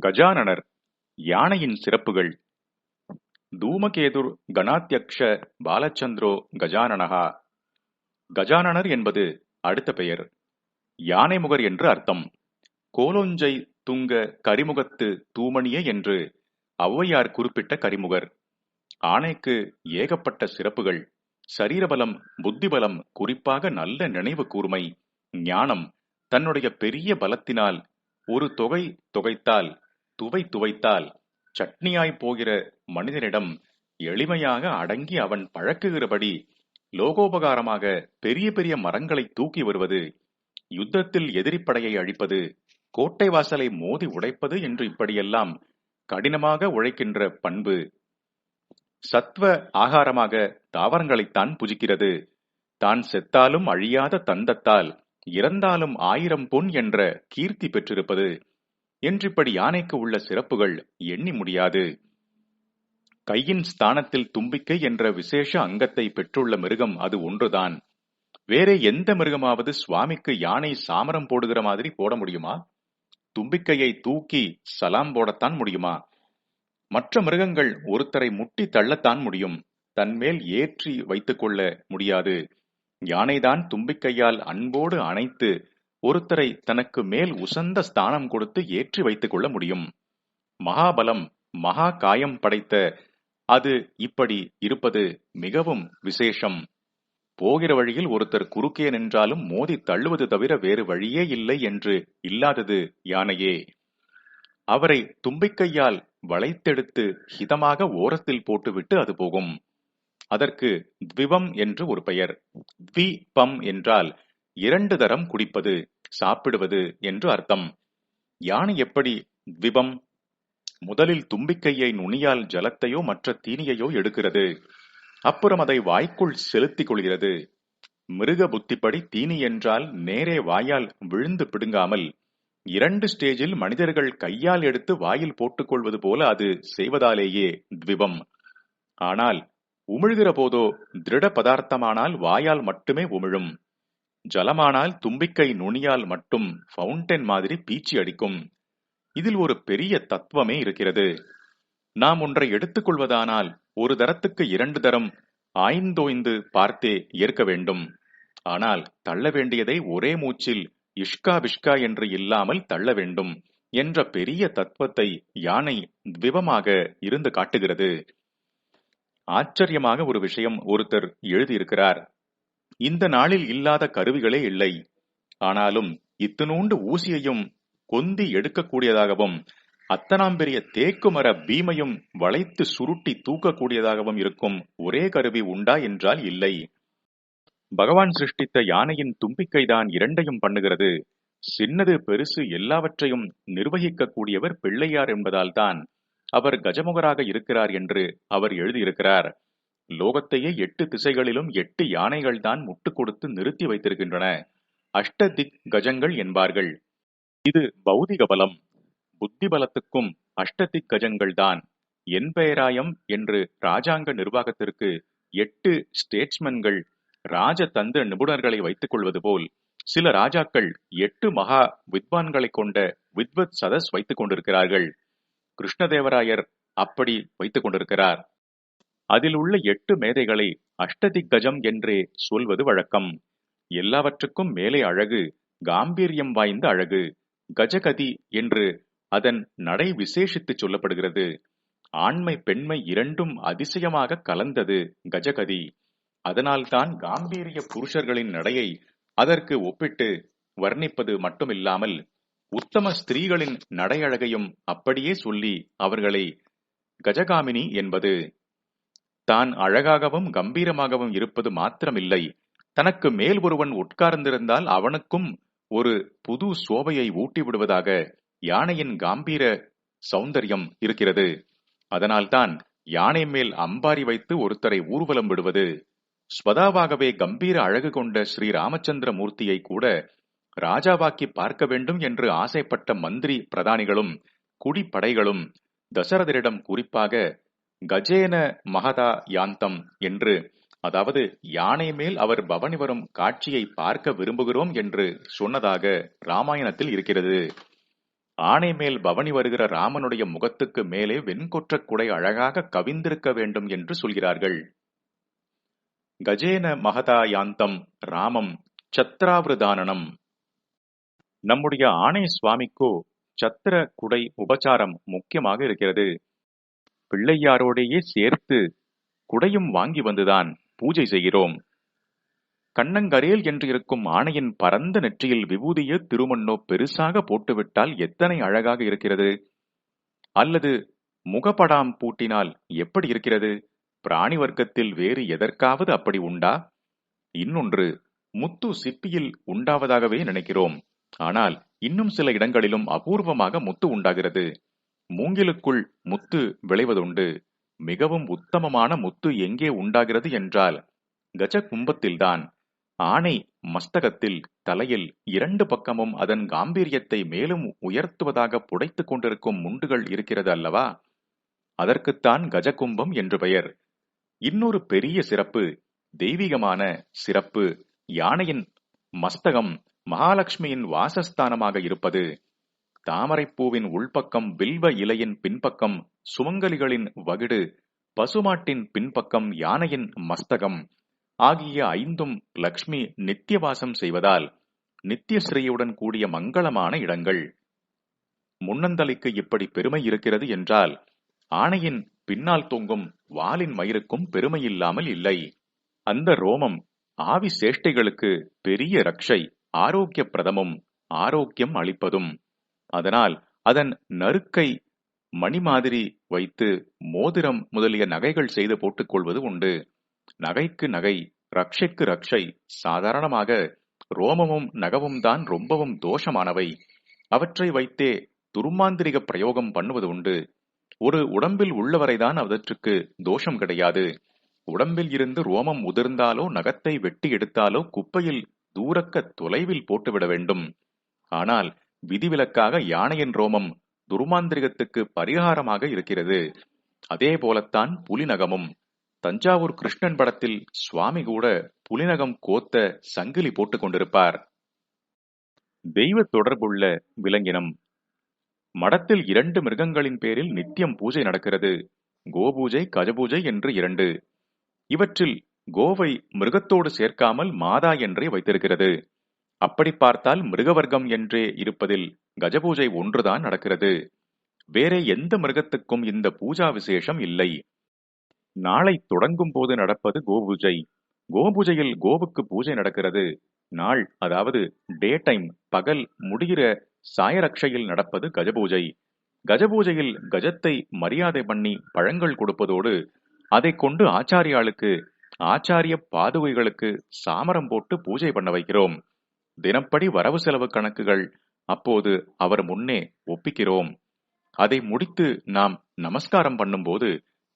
கஜானனர் யானையின் சிறப்புகள். தூமகேதுர் கணாத்தியக்ஷ பாலச்சந்திரோ கஜானனஹா. கஜானனர் என்பது அடுத்த பெயர். யானைமுகர் என்று அர்த்தம். கோலொஞ்சை துங்க கரிமுகத்து தூமணியே என்று ஔவையார் குறிப்பிட்ட கரிமுகர். ஆணைக்கு ஏகப்பட்ட சிறப்புகள். சரீரபலம் புத்திபலம் குறிப்பாக நல்ல நினைவு கூர்மை ஞானம் தன்னுடைய பெரிய பலத்தினால் ஒரு தொகை தொகைத்தால் துவை துவைத்தால் சட்னியாய் போகிற மனிதனிடம் எளிமையாக அடங்கி அவன் பழக்குகிறபடி லோகோபகாரமாக பெரிய பெரிய மரங்களை தூக்கி வருவது யுத்தத்தில் எதிரிப்படையை அழிப்பது கோட்டை வாசலை மோதி உடைப்பது என்று இப்படியெல்லாம் கடினமாக உழைக்கின்ற பண்பு சத்வ ஆகாரமாக தாவரங்களைத்தான் புஜிக்கிறது. தான் செத்தாலும் அழியாத தந்தத்தால் இறந்தாலும் ஆயிரம் பொன் என்ற கீர்த்தி பெற்றிருப்பது என்றிப்படி யானைக்கு உள்ள சிறப்புகள் எண்ணி முடியாது. கையின் ஸ்தானத்தில் தும்பிக்கை என்ற விசேஷ அங்கத்தை பெற்றுள்ள மிருகம் அது ஒன்றுதான். வேற எந்த மிருகமாவது சுவாமிக்கு யானை சாமரம் போடுகிற மாதிரி போட முடியுமா? தும்பிக்கையை தூக்கி சலாம் போடத்தான் முடியுமா? மற்ற மிருகங்கள் ஒருத்தரை முட்டி தள்ளத்தான் முடியும். தன்மேல் ஏற்றி வைத்துக்கொள்ள முடியாது. யானைதான் தும்பிக்கையால் அன்போடு அணைத்து ஒருத்தரை தனக்கு மேல் உசந்த ஸ்தானம் கொடுத்து ஏற்றி வைத்துக் கொள்ள முடியும். மகாபலம் மகா காயம் படைத்த அது இப்படி இருப்பது மிகவும் விசேஷம். போகிற வழியில் ஒருத்தர் குறுக்கே நின்றாலும் மோதி தள்ளுவது தவிர வேறு வழியே இல்லை என்று இல்லாதது யானையே. அவரை தும்பிக்கையால் வளைத்தெடுத்து ஹிதமாக ஓரத்தில் போட்டுவிட்டு அது போகும். அதற்கு த்விபம் என்று ஒரு பெயர். த்விபம் என்றால் இரண்டு தரம் குடிப்பது சாப்பிடுவது என்று அர்த்தம். யானை எப்படி த்விபம் முதலில் தும்பிக்கையை நுனியால் ஜலத்தையோ மற்ற தீனியையோ எடுக்கிறது. அப்புறம் அதை வாய்க்குள் செலுத்திக் கொள்கிறது. மிருக புத்திப்படி தீனி என்றால் நேரே வாயால் விழுந்து பிடுங்காமல் இரண்டு ஸ்டேஜில் மனிதர்கள் கையால் எடுத்து வாயில் போட்டுக்கொள்வது போல அது செய்வதாலேயே த்விபம் ஆனால் உமிழ்கிற போதோ திருட பதார்த்தமானால் வாயால் மட்டுமே உமிழும். ஜலமானால் தும்பிக்கை நுனியால் மட்டும் ஃபவுண்டன் மாதிரி பீச்சி அடிக்கும். இதில் ஒரு பெரிய தத்துவமே இருக்கிறது. நாம் ஒன்றை எடுத்துக்கொள்வதானால் ஒரு தரத்துக்கு இரண்டு தரம் ஆய்ந்தோய்ந்து பார்த்தே ஏற்க வேண்டும். ஆனால் தள்ள வேண்டியதை ஒரே மூச்சில் இஷ்கா பிஷ்கா என்று இல்லாமல் தள்ள வேண்டும் என்ற பெரிய தத்துவத்தை யானை திவமாக இருந்து காட்டுகிறது. ஆச்சரியமாக ஒரு விஷயம் ஒருத்தர் எழுதியிருக்கிறார். இந்த நாளில் இல்லாத கருவிகளே இல்லை. ஆனாலும் இத்தனூண்டு ஊசியையும் கொந்தி எடுக்கக்கூடியதாகவும் அத்தனாம் பெரிய தேக்கு மர பீமையும் வளைத்து சுருட்டி தூக்கக்கூடியதாகவும் இருக்கும் ஒரே கருவி உண்டா என்றால் இல்லை. பகவான் சிருஷ்டித்த யானையின் தும்பிக்கைதான் இரண்டையும் பண்ணுகிறது. சின்னது பெருசு எல்லாவற்றையும் நிர்வகிக்கக்கூடியவர் பிள்ளையார் என்பதால் தான் அவர் கஜமுகராக இருக்கிறார் என்று அவர் எழுதியிருக்கிறார். லோகத்தையே எட்டு திசைகளிலும் எட்டு யானைகள் தான் முட்டு கொடுத்து நிறுத்தி வைத்திருக்கின்றன. அஷ்ட திக் கஜங்கள் என்பார்கள். இது பௌதிக பலம். புத்தி பலத்துக்கும் அஷ்டதிக் கஜங்கள் தான் என் பெயராயம் என்று ராஜாங்க நிர்வாகத்திற்கு எட்டு ஸ்டேட்ஸ்மென்கள் ராஜதந்திர நிபுணர்களை வைத்துக் கொள்வது போல் சில ராஜாக்கள் எட்டு மகா வித்வான்களை கொண்ட வித்வத் சதஸ் வைத்துக் கொண்டிருக்கிறார்கள். கிருஷ்ணதேவராயர் அப்படி வைத்துக் கொண்டிருக்கிறார். அதில் உள்ள எட்டு மேதைகளை அஷ்டதிக்கஜம் என்றே சொல்வது வழக்கம். எல்லாவற்றுக்கும் மேலே அழகு காம்பீரியம் வாய்ந்த அழகு கஜகதி என்று அதன் நடை விசேஷித்து சொல்லப்படுகிறது. ஆண்மை பெண்மை இரண்டும் அதிசயமாக கலந்தது கஜகதி. அதனால்தான் காம்பீரிய புருஷர்களின் நடையை அதற்கு ஒப்பிட்டு வர்ணிப்பது மட்டுமில்லாமல் உத்தம ஸ்திரீகளின் நடையழகையும் அப்படியே சொல்லி அவர்களை கஜகாமினி என்பது தான் அழகாகவும் கம்பீரமாகவும் இருப்பது மாத்திரமில்லை. தனக்கு மேல் ஒருவன் உட்கார்ந்திருந்தால் அவனுக்கும் ஒரு புது சோபையை ஊட்டி விடுவதாக யானையின் காம்பீர சௌந்தரியம் இருக்கிறது. அதனால்தான் யானை மேல் அம்பாரி வைத்து ஒருத்தரை ஊர்வலம் விடுவது. ஸ்வதாவாகவே கம்பீர அழகு கொண்ட ஸ்ரீ ராமச்சந்திர மூர்த்தியை கூட ராஜாவாக்கி பார்க்க வேண்டும் என்று ஆசைப்பட்ட மந்திரி பிரதானிகளும் குடிப்படைகளும் தசரதரிடம் குறிப்பாக கஜேன மகதா யாந்தம் என்று அதாவது யானை மேல் அவர் பவனி வரும் காட்சியை பார்க்க விரும்புகிறோம் என்று சொன்னதாக ராமாயணத்தில் இருக்கிறது. ஆணை மேல் பவனி வருகிற ராமனுடைய முகத்துக்கு மேலே வெண்கொற்ற குடை அழகாக கவிந்திருக்க வேண்டும் என்று சொல்கிறார்கள். கஜேன மகதா யாந்தம் ராமம் சத்ராவிரதானனம். நம்முடைய ஆணை சுவாமிக்கோ சத்திர குடை உபச்சாரம் முக்கியமாக இருக்கிறது. பிள்ளையாரோடையே சேர்த்து குடையும் வாங்கி வந்துதான் பூஜை செய்கிறோம். கண்ணங்கரேல் என்று இருக்கும் ஆணையின் பரந்த நெற்றியில் விபூதிய திருமண்ணோ பெருசாக போட்டுவிட்டால் எத்தனை அழகாக இருக்கிறது. அல்லது முகப்படாம் பூட்டினால் எப்படி இருக்கிறது? பிராணி வர்க்கத்தில் வேறு எதற்காவது அப்படி உண்டா? இன்னொன்று முத்து சிப்பியில் உண்டாவதாகவே நினைக்கிறோம். ஆனால் இன்னும் சில இடங்களிலும் அபூர்வமாக முத்து உண்டாகிறது. மூங்கிலுக்குள் முத்து விளைவதுண்டு. மிகவும் உத்தமமான முத்து எங்கே உண்டாகிறது என்றால் கஜ கும்பத்தில்தான் ஆணை மஸ்தகத்தில் தலையில் இரண்டு பக்கமும் அதன் காம்பீரியத்தை மேலும் உயர்த்துவதாக புடைத்துக் கொண்டிருக்கும் முண்டுகள் இருக்கிறது அல்லவா? அதற்குத்தான் கஜகும்பம் என்று பெயர். இன்னொரு பெரிய சிறப்பு தெய்வீகமான சிறப்பு யானையின் மஸ்தகம் மகாலட்சுமியின் வாசஸ்தானமாக இருப்பது. தாமரைப்பூவின் உள்பக்கம் வில்வ இலையின் பின்பக்கம் சுமங்கலிகளின் வகிடு பசுமாட்டின் பின்பக்கம் யானையின் மஸ்தகம் ஆகிய ஐந்தும் லக்ஷ்மி நித்தியவாசம் செய்வதால் நித்தியஸ்ரீயுடன் கூடிய மங்களமான இடங்கள். முன்னந்தலைக்கு இப்படி பெருமை இருக்கிறது என்றால் ஆணையின் பின்னால் தொங்கும் வாலின் மயிருக்கும் பெருமை இல்லாமல் இல்லை. அந்த ரோமம் ஆவி சேஷ்டைகளுக்கு பெரிய ரக்ஷை ஆரோக்கிய பிரதமும் ஆரோக்கியம் அளிப்பதும் அதனால் அதன் நறுக்கை மணி மாதிரி வைத்து மோதிரம் முதலிய நகைகள் செய்து போட்டுக் கொள்வது உண்டு. நகைக்கு நகை ரக்ஷைக்கு ரக்ஷை சாதாரணமாக ரோமமும் நகவும் தான் ரொம்பவும் தோஷமானவை. அவற்றை வைத்தே துருமாந்திரிக பிரயோகம் பண்ணுவது உண்டு. ஒரு உடம்பில் உள்ளவரைதான் அவற்றுக்கு தோஷம் கிடையாது. உடம்பில் இருந்து ரோமம் உதிர்ந்தாலோ நகத்தை வெட்டி எடுத்தாலோ குப்பையில் தூரக்க தொலைவில் போட்டுவிட வேண்டும். ஆனால் விதிவிலக்காக யானையின் ரோமம் துருமாந்திரிகத்துக்கு பரிகாரமாக இருக்கிறது. அதே போலத்தான் புலிநகமும். தஞ்சாவூர் கிருஷ்ணன் படத்தில் சுவாமி கூட புலிநகம் கோத்த சங்கிலி போட்டுக் கொண்டிருப்பார். தெய்வ தொடர்புள்ள விலங்கினம். மடத்தில் இரண்டு மிருகங்களின் பேரில் நித்தியம் பூஜை நடக்கிறது. கோபூஜை கஜபூஜை என்று இரண்டு. இவற்றில் கோவை மிருகத்தோடு சேர்க்காமல் மாதா என்றே வைத்திருக்கிறது. அப்படி பார்த்தால் மிருகவர்க்கம் என்றே இருப்பதில் கஜபூஜை ஒன்றுதான் நடக்கிறது. வேறே எந்த மிருகத்துக்கும் இந்த பூஜா விசேஷம் இல்லை. நாளை தொடங்கும் போது நடப்பது கோபூஜை. கோபூஜையில் கோவுக்கு பூஜை நடக்கிறது. நாள் அதாவது டே டைம் பகல் முடிகிற சாயரக்ஷையில் நடப்பது கஜபூஜை. கஜபூஜையில் கஜத்தை மரியாதை பண்ணி பழங்கள் கொடுப்பதோடு அதை கொண்டு ஆச்சாரியாளுக்கு ஆச்சாரிய பாதுகைகளுக்கு சாமரம் போட்டு பூஜை பண்ண வைக்கிறோம். தினப்படி வரவு செலவு கணக்குகள் அப்போது அவர் முன்னே ஒப்பிக்கிறோம். அதை முடித்து நாம் நமஸ்காரம் பண்ணும்போது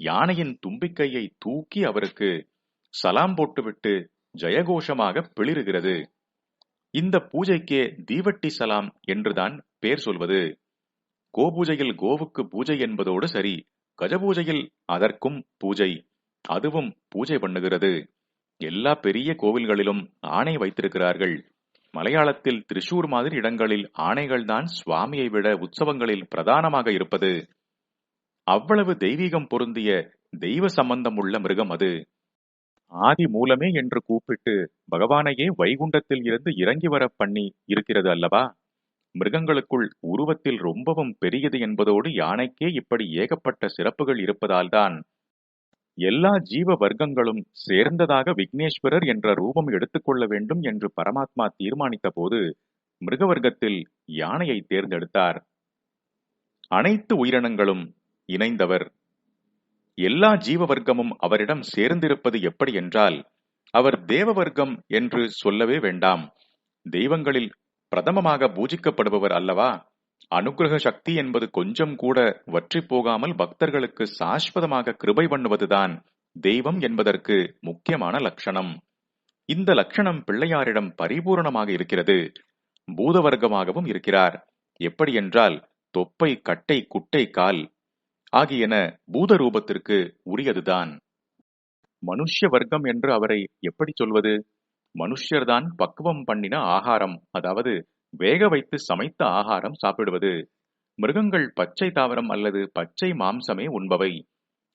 யானையின் தும்பிக்கையை தூக்கி அவருக்கு சலாம் போட்டுவிட்டு ஜெயகோஷமாக பிளிருகிறது இந்த பூஜைக்கே தீவட்டி சலாம் என்றுதான் பேர் சொல்வது. கோபூஜையில் கோவுக்கு பூஜை என்பதோடு சரி கஜபூஜையில் அதற்கும் பூஜை. அதுவும் பூஜை பண்ணுகிறது. எல்லா பெரிய கோவில்களிலும் ஆணை வைத்திருக்கிறார்கள். மலையாளத்தில் திரிசூர் மாதிரி இடங்களில் ஆணைகள்தான் சுவாமியை விட உற்சவங்களில் பிரதானமாக இருப்பது. அவ்வளவு தெய்வீகம் பொருந்திய தெய்வ சம்பந்தம் உள்ள மிருகம் அது. ஆதி மூலமே என்று கூப்பிட்டு பகவானையே வைகுண்டத்தில் இருந்து இறங்கி வர பண்ணி இருக்கிறது அல்லவா? மிருகங்களுக்குள் உருவத்தில் ரொம்பவும் பெரியது என்பதோடு யானைக்கே இப்படி ஏகப்பட்ட சிறப்புகள் இருப்பதால்தான் எல்லா ஜீவ வர்க்கங்களும் சேர்ந்ததாக விக்னேஸ்வரர் என்ற ரூபம் எடுத்துக்கொள்ள வேண்டும் என்று பரமாத்மா தீர்மானித்த போது மிருகவர்க்கத்தில் யானையை தேர்ந்தெடுத்தார். அனைத்து உயிரினங்களும் இணைந்தவர். எல்லா ஜீவ வர்க்கமும் அவரிடம் சேர்ந்திருப்பது எப்படி என்றால் அவர் தேவ வர்க்கம் என்று சொல்லவே வேண்டாம். தெய்வங்களில் பிரதமமாக பூஜிக்கப்படுபவர் அல்லவா? அனுகிரக சக்தி என்பது கொஞ்சம் கூட வற்றி போகாமல் பக்தர்களுக்கு சாஸ்வதமாக கிருபை பண்ணுவதுதான் தெய்வம் என்பதற்கு முக்கியமான லட்சணம். இந்த லட்சணம் பிள்ளையாரிடம் பரிபூரணமாக இருக்கிறது. பூதவர்க்கமாகவும் இருக்கிறார். எப்படி என்றால் தொப்பை கட்டை குட்டை கால் ஆகியன பூத ரூபத்திற்கு உரியதுதான். மனுஷ்ய வர்க்கம் என்று அவரை எப்படி சொல்வது? மனுஷ்யர்தான் பக்குவம் பண்ணின ஆகாரம். அதாவது வேக வைத்து சமைத்த ஆகாரம் சாப்பிடுவது மிருகங்கள் பச்சை தாவரம் அல்லது பச்சை மாம்சமே உண்பவை.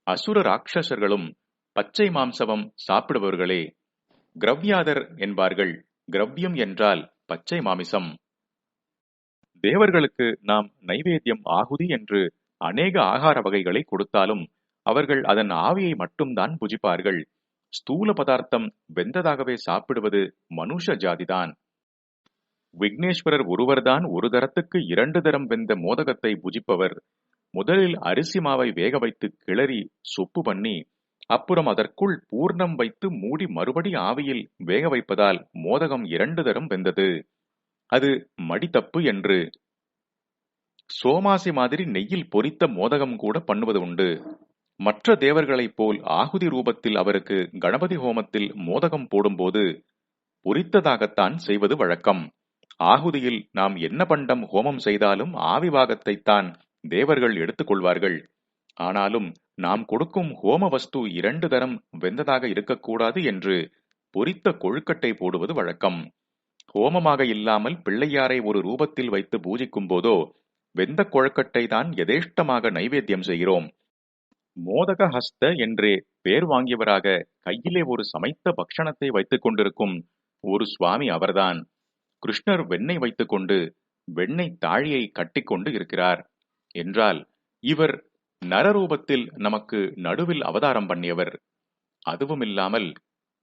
அசுர ராட்சசர்களும் பச்சை மாம்சவம் சாப்பிடுபவர்களே கிரவ்யாதர் என்பார்கள். கிரவ்யம் என்றால் பச்சை மாமிசம். தேவர்களுக்கு நாம் நைவேத்தியம் ஆகுதி என்று அநேக ஆகார வகைகளை கொடுத்தாலும் அவர்கள் அதன் ஆவியை மட்டும்தான் புஜிப்பார்கள். ஸ்தூல பதார்த்தம் வெந்ததாகவே சாப்பிடுவது மனுஷ ஜாதிதான். விக்னேஸ்வரர் ஒருவர்தான் ஒரு தரத்துக்கு இரண்டு தரம் வெந்த மோதகத்தை புஜிப்பவர். முதலில் அரிசி மாவை வேக வைத்து கிளறி சொப்பு பண்ணி அப்புறம் அதற்குள் பூர்ணம் வைத்து மூடி மறுபடி ஆவியில் வேக வைப்பதால் மோதகம் இரண்டு தரம் வெந்தது. அது மடித்தப்பு என்று. சோமாசி மாதிரி நெய்யில் பொரித்த மோதகம் கூட பண்ணுவது உண்டு. மற்ற தேவர்களைப் போல் ஆகுதி ரூபத்தில் அவருக்கு கணபதி ஹோமத்தில் மோதகம் போடும்போது பொரித்ததாகத்தான் செய்வது வழக்கம். ஆகுதியில் நாம் என்ன பண்டம் ஹோமம் செய்தாலும் ஆவிவாகத்தைத்தான் தேவர்கள் எடுத்துக்கொள்வார்கள். ஆனாலும் நாம் கொடுக்கும் ஹோம வஸ்து இரண்டு தரம் வெந்ததாக இருக்கக்கூடாது என்று பொரித்த கொழுக்கட்டை போடுவது வழக்கம். ஹோமமாக இல்லாமல் பிள்ளையாரை ஒரு ரூபத்தில் வைத்து பூஜிக்கும் போதோ வெந்த கொழுக்கட்டை தான் எதேஷ்டமாக நைவேத்தியம் செய்கிறோம். மோதக ஹஸ்த என்றே பேர் வாங்கியவராக கையிலே ஒரு சமைத்த பக்ஷணத்தை வைத்துக் கொண்டிருக்கும் ஒரு சுவாமி அவர்தான். கிருஷ்ணர் வெண்ணை வைத்துக்கொண்டு வெண்ணெய் தாழியை கட்டிக்கொண்டு இருக்கிறார். என்றால் இவர் நரரூபத்தில் நமக்கு நடுவில் அவதாரம் பண்ணியவர். அதுவும் இல்லாமல்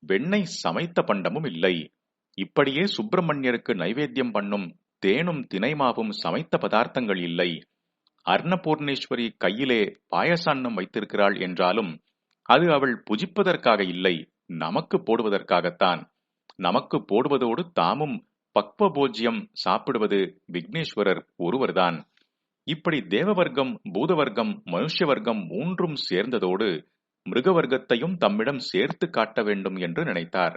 வெண்ணெய் சமைத்த பண்டமும் இல்லை. இப்படியே சுப்பிரமணியருக்கு நைவேத்தியம் பண்ணும் தேனும் தினைமாவும் சமைத்த பதார்த்தங்கள் இல்லை. அர்ணபூர்ணேஸ்வரி கையிலே பாயசான்னம் வைத்திருக்கிறாள் என்றாலும் அது அவள் புஜிப்பதற்காக இல்லை நமக்கு போடுவதற்காகத்தான். நமக்கு போடுவதோடு தாமும் பக்வ போஜ்யம் சாப்பிடுவது விக்னேஸ்வரர் ஒருவர்தான். இப்படி தேவவர்க்கம் பூதவர்க்கம் மனுஷ வர்க்கம் மூன்றும் சேர்ந்ததோடு மிருக வர்க்கத்தையும் தம்மிடம் சேர்த்து காட்ட வேண்டும் என்று நினைத்தார்.